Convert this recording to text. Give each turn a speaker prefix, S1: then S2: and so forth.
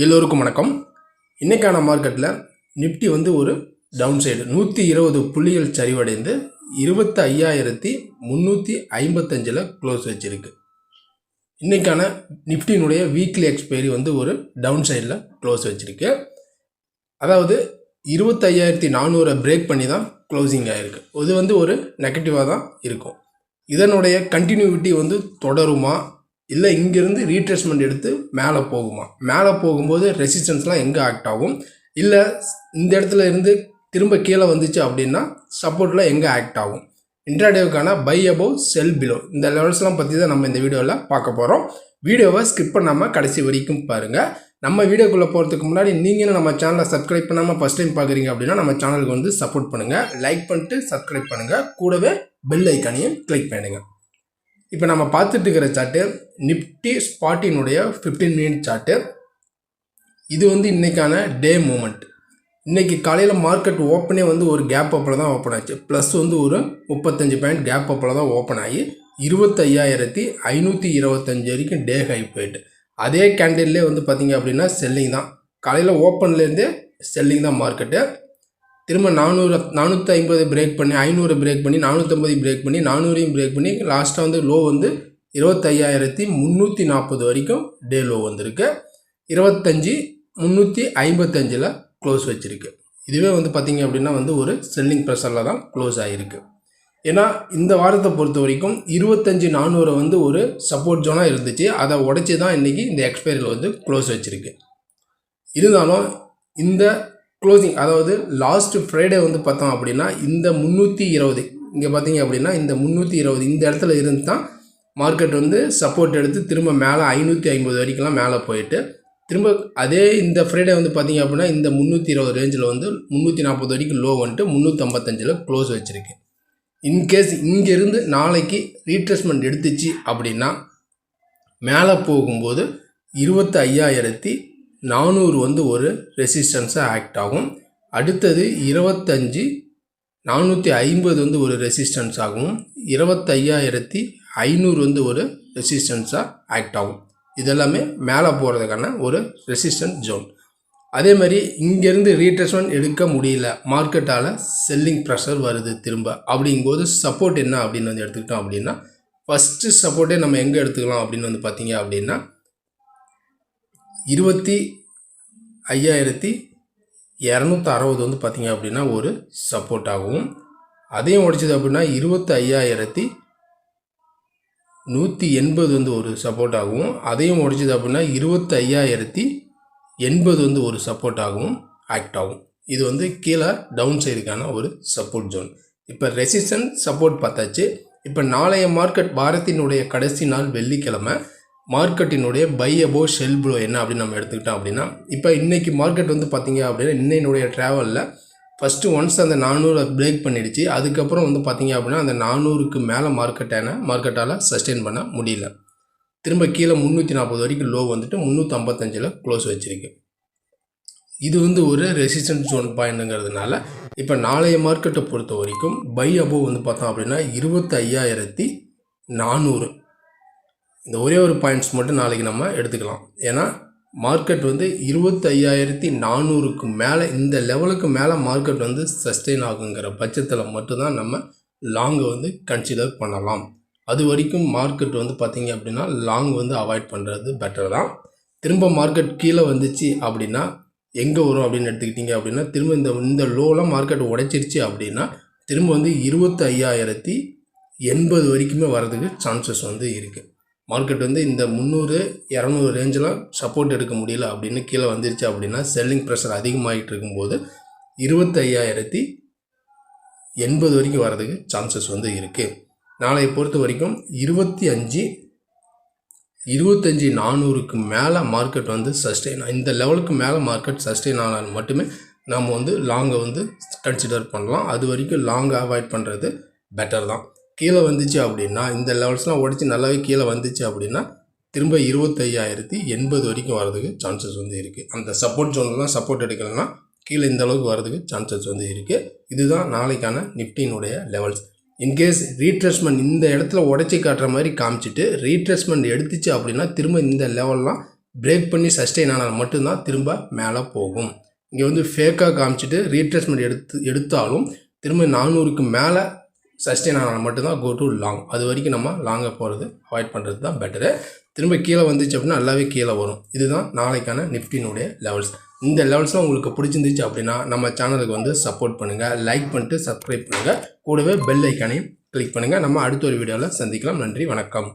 S1: எல்லோருக்கும் வணக்கம். இன்றைக்கான மார்க்கெட்டில் நிஃப்டி வந்து ஒரு டவுன் சைடு நூற்றி இருபது புள்ளிகள் சரிவடைந்து இருபத்தி ஐயாயிரத்தி முந்நூற்றி ஐம்பத்தஞ்சில் க்ளோஸ் வச்சுருக்கு. இன்றைக்கான நிஃப்டியினுடைய வீக்லி எக்ஸ்பைரி வந்து ஒரு டவுன் சைடில் க்ளோஸ் வச்சுருக்கு. அதாவது இருபத்தையாயிரத்தி நானூறை பிரேக் பண்ணி தான் க்ளோசிங் ஆகிருக்கு இது வந்து ஒரு நெகட்டிவாக தான் இருக்கும். இதனுடைய கண்டினியூவிட்டி வந்து தொடருமா? இல்லை இங்கேருந்து ரீட்ரேஸ்மெண்ட் எடுத்து மேலே போகுமா? மேலே போகும்போது ரெசிஸ்டன்ஸ்லாம் எங்கே ஆக்ட் ஆகும்? இல்லை இந்த இடத்துல இருந்து திரும்ப கீழே வந்துச்சு அப்படின்னா சப்போர்ட்டில் எங்கே ஆக்ட் ஆகும்? இன்ட்ராடேவுக்கான பை அபவ் செல் பிலோ இந்த லெவல்ஸ்லாம் பற்றி தான் நம்ம இந்த வீடியோவில் பார்க்க போகிறோம் வீடியோவை ஸ்கிப் பண்ணாமல் கடைசி வரைக்கும் பாருங்கள் நம்ம வீடியோக்குள்ளே போகிறதுக்கு முன்னாடி நீங்களும் நம்ம சேனலை சப்ஸ்கிரைப் பண்ணாமல் ஃபஸ்ட் டைம் பார்க்குறீங்க அப்படின்னா நம்ம சேனலுக்கு வந்து சப்போர்ட் பண்ணுங்கள் லைக் பண்ணிட்டு சப்ஸ்கிரைப் பண்ணுங்கள் கூடவே பெல் ஐக்கானையும் கிளிக் பண்ணுங்கள் இப்போ நம்ம பார்த்துட்டு இருக்கிற சார்ட்டு நிஃப்டி ஸ்பாட்டினுடைய ஃபிஃப்டீன் மினிட் சார்ட்டு இது வந்து இன்றைக்கான டே மூமெண்ட் இன்றைக்கி காலையில் மார்க்கெட் ஓப்பனே வந்து ஒரு கேப் அப்பில் தான் ஓப்பன் ஆச்சு. ப்ளஸ் வந்து ஒரு முப்பத்தஞ்சு பாயிண்ட் கேப் அப்பில் தான் ஓப்பன் ஆகி இருபத்தையாயிரத்தி ஐநூற்றி இருபத்தஞ்சு வரைக்கும் டே ஹை போயிட்டு. அதே கேண்டில்லே வந்து பார்த்திங்க அப்படின்னா செல்லிங் தான். காலையில் ஓப்பன்லேருந்தே செல்லிங் தான் மார்க்கெட்டு திரும்ப நானூறு நானூற்றி ஐம்பது பிரேக் பண்ணி ஐநூறு பிரேக் பண்ணி நானூற்றம்பது பிரேக் பண்ணி நானூறையும் பிரேக் பண்ணி லாஸ்ட்டாக வந்து லோ வந்து இருபத்தையாயிரத்தி முந்நூற்றி நாற்பது வரைக்கும் டே லோ வந்திருக்கு. இருபத்தஞ்சி முந்நூற்றி ஐம்பத்தஞ்சில் க்ளோஸ் வச்சுருக்கு. இதுவே வந்து பார்த்திங்க அப்படின்னா வந்து ஒரு செல்லிங் ப்ரெஷரில் தான் க்ளோஸ் ஆகிருக்கு ஏன்னா இந்த வாரத்தை பொறுத்த வரைக்கும் இருபத்தஞ்சி நானூறு வந்து ஒரு சப்போர்ட் ஜோனாக இருந்துச்சு. அதை உடச்சி தான் இன்றைக்கி இந்த எக்ஸ்பைரியில் வந்து க்ளோஸ் வச்சுருக்கு. இருந்தாலும் இந்த க்ளோசிங் அதாவது லாஸ்ட் ஃப்ரைடே வந்து பார்த்தோம் அப்படின்னா இந்த முந்நூற்றி இருபது. இங்கே பார்த்தீங்க அப்படின்னா இந்த முந்நூற்றி இருபது. இந்த இடத்துல இருந்து தான் மார்க்கெட் வந்து சப்போர்ட் எடுத்து திரும்ப மேலே ஐநூற்றி ஐம்பது வரைக்கும்லாம் மேலே போயிட்டு திரும்ப அதே இந்த ஃப்ரைடே வந்து பார்த்தீங்க அப்படின்னா இந்த முந்நூற்றி இருபது ரேஞ்சில் வந்து முந்நூற்றி நாற்பது வரைக்கும் லோ வந்துட்டு முந்நூற்றம்பத்தஞ்சில் க்ளோஸ் வச்சுருக்கு. இன்கேஸ் இங்கேருந்து நாளைக்கு ரீட்ரெஸ்மெண்ட் எடுத்துச்சு அப்படின்னா மேலே போகும்போது இருபத்தி ஐயாயிரத்தி நானூறு வந்து ஒரு ரெசிஸ்டன்ஸாக ஆக்ட் ஆகும். அடுத்தது இருபத்தஞ்சி நானூற்றி ஐம்பது வந்து ஒரு ரெசிஸ்டன்ஸ் ஆகும். இருபத்தையாயிரத்தி ஐநூறு வந்து ஒரு ரெசிஸ்டன்ஸாக ஆக்ட் ஆகும். இதெல்லாமே மேலே போகிறதுக்கான ஒரு ரெசிஸ்டன்ஸ் ஜோன் அதே மாதிரி இங்கேருந்து ரீட்ரெஸ்மெண்ட் எடுக்க முடியல. மார்க்கெட்டால் செல்லிங் ப்ரெஷர் வருது திரும்ப. அப்படிங்கும்போது சப்போர்ட் என்ன அப்படின்னு வந்து எடுத்துக்கிட்டோம் அப்படின்னா ஃபஸ்ட்டு சப்போர்ட்டே நம்ம எங்கே எடுத்துக்கலாம் அப்படின்னு வந்து பார்த்தீங்க அப்படின்னா இருபத்தி ஐயாயிரத்தி இரநூத்தி அறுபது வந்து பார்த்திங்க அப்படின்னா ஒரு சப்போர்ட் ஆகும். அதையும் உடைச்சது அப்படின்னா இருபத்தி ஐயாயிரத்தி நூற்றி எண்பது வந்து ஒரு சப்போர்ட் ஆகும். அதையும் உடைச்சது அப்படின்னா இருபத்தி ஐயாயிரத்தி எண்பது வந்து ஒரு சப்போர்ட் ஆகும் ஆக்ட் ஆகும். இது வந்து கீழே டவுன் சைடுக்கான ஒரு சப்போர்ட் ஜோன் இப்போ ரெசிஸ்டன்ஸ் சப்போர்ட் பார்த்தாச்சு. இப்போ நாளைய மார்க்கெட் வாரத்தினுடைய கடைசி நாள் வெள்ளிக்கிழமை. மார்க்கெட்டினுடைய பை அபோ ஷெல் ப்ளோ என்ன அப்படின்னு நம்ம எடுத்துக்கிட்டோம் அப்படின்னா இப்போ இன்றைக்கி மார்க்கெட் வந்து பார்த்திங்க அப்படின்னா இன்னையினுடைய ட்ராவலில் ஃபஸ்ட்டு ஒன்ஸ் அந்த நானூறை பிரேக் பண்ணிடுச்சு. அதுக்கப்புறம் வந்து பார்த்திங்க அப்படின்னா அந்த நானூறுக்கு மேலே மார்க்கெட்டான மார்க்கெட்டால் சஸ்டெயின் பண்ண முடியல. திரும்ப கீழே முந்நூற்றி நாற்பது வரைக்கும் லோ வந்துட்டு முந்நூற்றம்பத்தஞ்சில் க்ளோஸ் வச்சுருக்கு. இது வந்து ஒரு ரெசிஸ்டன்ஸ் ஜோன் பாயிண்ட்டுங்கிறதுனால இப்போ நாளைய மார்க்கெட்டை பொறுத்த வரைக்கும் பை அபோவ் வந்து பார்த்தோம் அப்படின்னா இருபத்தி ஐயாயிரத்தி நானூறு. இந்த ஒரே ஒரு பாயிண்ட்ஸ் மட்டும் நாளைக்கு நம்ம எடுத்துக்கலாம். ஏன்னா மார்க்கெட் வந்து இருபத்தையாயிரத்தி நானூறுக்கு மேலே இந்த லெவலுக்கு மேலே மார்க்கெட் வந்து சஸ்டெயின் ஆகுங்கிற பட்சத்தில் மட்டும்தான் நம்ம லாங்கை வந்து கன்சிடர் பண்ணலாம். அது வரைக்கும் மார்க்கெட் வந்து பார்த்திங்க அப்படின்னா லாங் வந்து அவாய்ட் பண்ணுறது பெட்டர் தான். திரும்ப மார்க்கெட் கீழே வந்துச்சு அப்படின்னா எங்கே வரும் அப்படின்னு எடுத்துக்கிட்டிங்க அப்படின்னா திரும்ப இந்த இந்த லோலாம் மார்க்கெட் உடைச்சிருச்சு அப்படின்னா திரும்ப வந்து இருபத்தி ஐயாயிரத்தி எண்பது வரைக்குமே வர்றதுக்கு சான்சஸ் வந்து இருக்குது மார்க்கெட் வந்து இந்த முந்நூறு இரநூறு ரேஞ்செலாம் சப்போர்ட் எடுக்க முடியல அப்படின்னு கீழே வந்துருச்சு அப்படின்னா செல்லிங் ப்ரெஷர் அதிகமாகிட்டு இருக்கும்போது இருபத்தையாயிரத்தி எண்பது வரைக்கும் வர்றதுக்கு சான்சஸ் வந்து இருக்குது நாளைய பொறுத்த வரைக்கும் இருபத்தி அஞ்சு இருபத்தஞ்சி நானூறுக்கு மேலே மார்க்கெட் வந்து சஸ்டெயின் இந்த லெவலுக்கு மேலே மார்க்கெட் சஸ்டெயின் ஆனால் மட்டுமே நம்ம வந்து லாங்கை வந்து கன்சிடர் பண்ணலாம். அது வரைக்கும் லாங்கை அவாய்ட் பண்ணுறது பெட்டர் தான். கீழே வந்துச்சு அப்படின்னா இந்த லெவல்ஸ்லாம் உடச்சி நல்லாவே கீழே வந்துச்சு அப்படின்னா திரும்ப இருபத்தையாயிரத்தி எண்பது வரைக்கும் வரதுக்கு சான்சஸ் வந்து இருக்குது அந்த சப்போர்ட் ஜோன்லாம் சப்போர்ட் எடுக்கலைன்னா கீழே இந்த அளவுக்கு வரதுக்கு சான்சஸ் வந்து இருக்குது இதுதான் நாளைக்கான நிஃப்டினுடைய லெவல்ஸ் இன்கேஸ் ரீட்ரெஸ்மெண்ட் இந்த இடத்துல உடச்சி காட்டுற மாதிரி காமிச்சிட்டு ரீட்ரெஸ்மெண்ட் எடுத்துச்சு அப்படின்னா திரும்ப இந்த லெவல்லாம் பிரேக் பண்ணி சஸ்டெயின் ஆனால் மட்டும்தான் திரும்ப மேலே போகும். இங்கே வந்து ஃபேக்காக காமிச்சிட்டு ரீட்ரேஸ்மெண்ட் எடுத்து எடுத்தாலும் திரும்ப நானூறுக்கு மேலே சஸ்டெயின் ஆனால் மட்டும்தான் கோ டு லாங் அது வரைக்கும் நம்ம லாங்காக போகிறது அவாய்ட் பண்ணுறது தான் பெட்டரு திரும்ப கீழே வந்துச்சு அப்படின்னா நல்லாவே கீழே வரும். இதுதான் நாளைக்கான நிஃப்டினுடைய லெவல்ஸ் இந்த லெவல்ஸ்லாம் உங்களுக்கு பிடிச்சிருந்துச்சு அப்படின்னா நம்ம சேனலுக்கு வந்து சப்போர்ட் பண்ணுங்கள் லைக் பண்ணிட்டு சப்ஸ்கிரைப் பண்ணுங்கள் கூடவே பெல் ஐக்கானையும் கிளிக் பண்ணுங்கள் நம்ம அடுத்த ஒரு வீடியோவில் சந்திக்கலாம். நன்றி வணக்கம்.